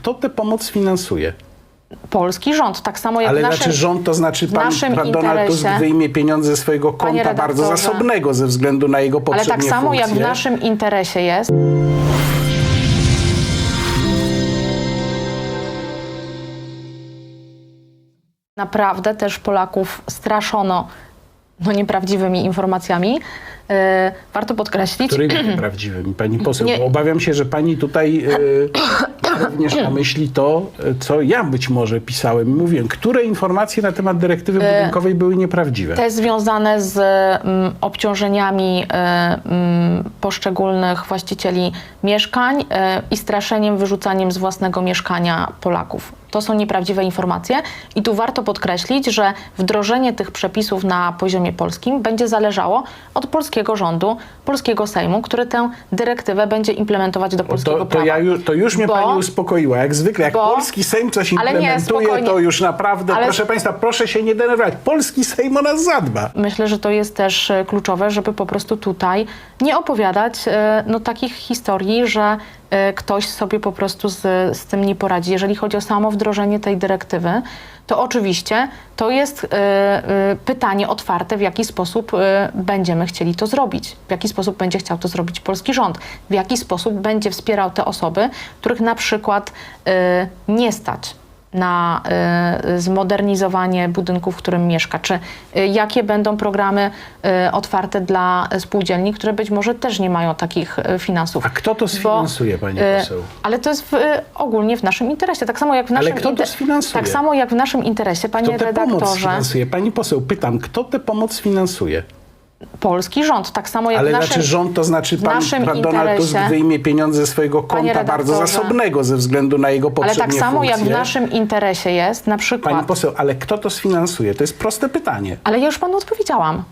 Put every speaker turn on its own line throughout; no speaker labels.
Kto tę pomoc finansuje?
Polski rząd, tak samo jak
Ale
w naszym,
znaczy rząd to znaczy pan, Donald Tusk wyjmie pieniądze ze swojego konta bardzo zasobnego ze względu na jego
ale
poprzednie
tak samo jak w
funkcje.
naszym interesie jest. Naprawdę też Polaków straszono no, nieprawdziwymi informacjami. Yy, warto podkreślić,
Którymi nieprawdziwymi, pani poseł?
Nie.
Bo obawiam się, że pani tutaj e, ma również na myśli to, e, co ja być może pisałem. Mówiłem, które informacje na temat dyrektywy
E,
budynkowej były nieprawdziwe.
te związane z mm, obciążeniami y, mm, poszczególnych właścicieli mieszkań i straszeniem, wyrzucaniem z własnego mieszkania Polaków. To są nieprawdziwe informacje i tu warto podkreślić, że wdrożenie tych przepisów na poziomie polskim będzie zależało od polskiego rządu, polskiego Sejmu, który tę dyrektywę będzie implementować do polskiego
To, to,
prawa.
ja już, to już mnie
Bo-
pani uspokoiła. Jak zwykle, jak
bo-
polski Sejm coś
nie,
implementuje,
spokojnie.
to już naprawdę,
Ale-
proszę państwa, proszę się nie denerwować. Polski Sejm o nas zadba.
Myślę, że to jest też e, kluczowe, żeby po prostu tutaj nie opowiadać e, no, takich historii, że ktoś sobie po prostu z, z tym nie poradzi. Jeżeli chodzi o samo wdrożenie tej dyrektywy, to oczywiście to jest e, e, pytanie otwarte, w jaki sposób będziemy chcieli to zrobić, w jaki sposób będzie chciał to zrobić polski rząd, w jaki sposób będzie wspierał te osoby, których na przykład nie stać na y, zmodernizowanie budynku, w którym mieszka? Czy y, jakie będą programy y, otwarte dla spółdzielni, które być może też nie mają takich finansów?
A kto to sfinansuje, pani
y,
poseł?
Ale to jest w, ogólnie w naszym interesie. Tak samo jak w
Ale
naszym
kto to sfinansuje?
Tak samo jak w naszym interesie, panie
Kto tę pomoc
redaktorze,
finansuje? Pani poseł, pytam, kto tę pomoc finansuje?
Polski rząd, tak samo jak
Ale
w naszym
znaczy rząd to znaczy pan, pan Donald Tusk wyjmie pieniądze ze swojego konta bardzo zasobnego ze względu na jego
Ale
poprzednie
tak samo jak w
funkcje.
naszym interesie jest na przykład
Pani poseł, ale kto to sfinansuje? To jest proste pytanie.
Ale ja już panu odpowiedziałam.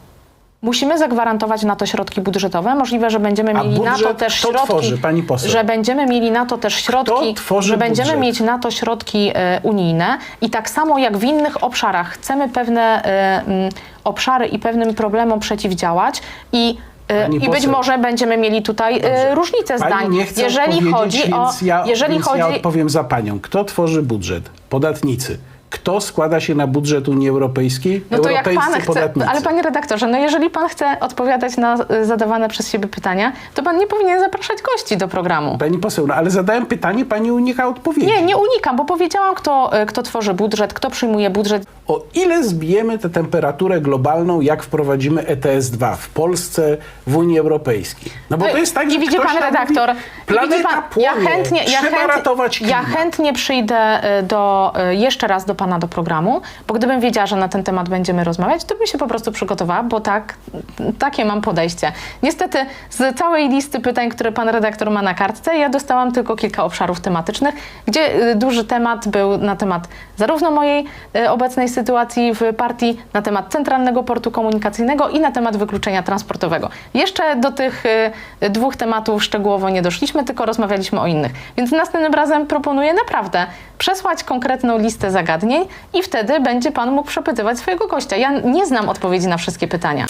Musimy zagwarantować na to środki budżetowe. Możliwe, że będziemy
A
mieli na to
budżet
też
kto
środki.
tworzy, pani poseł?
Że będziemy mieli na to też środki,
tworzy
że będziemy
budżet?
mieć na to środki e, unijne i tak samo jak w innych obszarach chcemy pewne e, mm, obszary i pewnym problemom przeciwdziałać i e,
Pani
I być
poseł.
może będziemy mieli tutaj e, różnice
Pani
zdań.
nie chce
jeżeli
odpowiedzieć,
chodzi o.
więc ja,
jeżeli
więc
chodzi,
ja odpowiem za panią. Kto tworzy budżet? Podatnicy. Kto składa się na budżet Unii Europejskiej?
No to jak pan chce,
podatnicy.
ale panie redaktorze, no jeżeli pan chce odpowiadać na y, zadawane przez siebie pytania, to pan nie powinien zapraszać gości do programu.
Pani poseł, no ale zadałem pytanie, pani unika odpowiedzi.
Nie, nie unikam, bo powiedziałam, kto, y, kto tworzy budżet, kto przyjmuje budżet.
O ile zbijemy tę temperaturę globalną, jak wprowadzimy ETS-2 w Polsce, w Unii Europejskiej? No bo to jest tak,
I
że
widzi
ktoś
pan redaktor,
mówi,
i
planeta
widzi pan,
płonie,
ja chętnie, ja,
trzeba
chęt,
ratować
ja chętnie przyjdę y, do, jeszcze raz do pana do programu, bo gdybym wiedziała, że na ten temat będziemy rozmawiać, to bym się po prostu przygotowała, bo tak, takie mam podejście. Niestety z całej listy pytań, które pan redaktor ma na kartce, ja dostałam tylko kilka obszarów tematycznych, gdzie y, duży temat był na temat zarówno mojej y, obecnej sytuacji w partii, na temat Centralnego Portu Komunikacyjnego i na temat wykluczenia transportowego. Jeszcze do tych y, dwóch tematów szczegółowo nie doszliśmy, tylko rozmawialiśmy o innych. Więc następnym razem proponuję naprawdę przesłać konkretną listę zagadnień i wtedy będzie pan mógł przepytywać swojego gościa. Ja nie znam odpowiedzi na wszystkie pytania.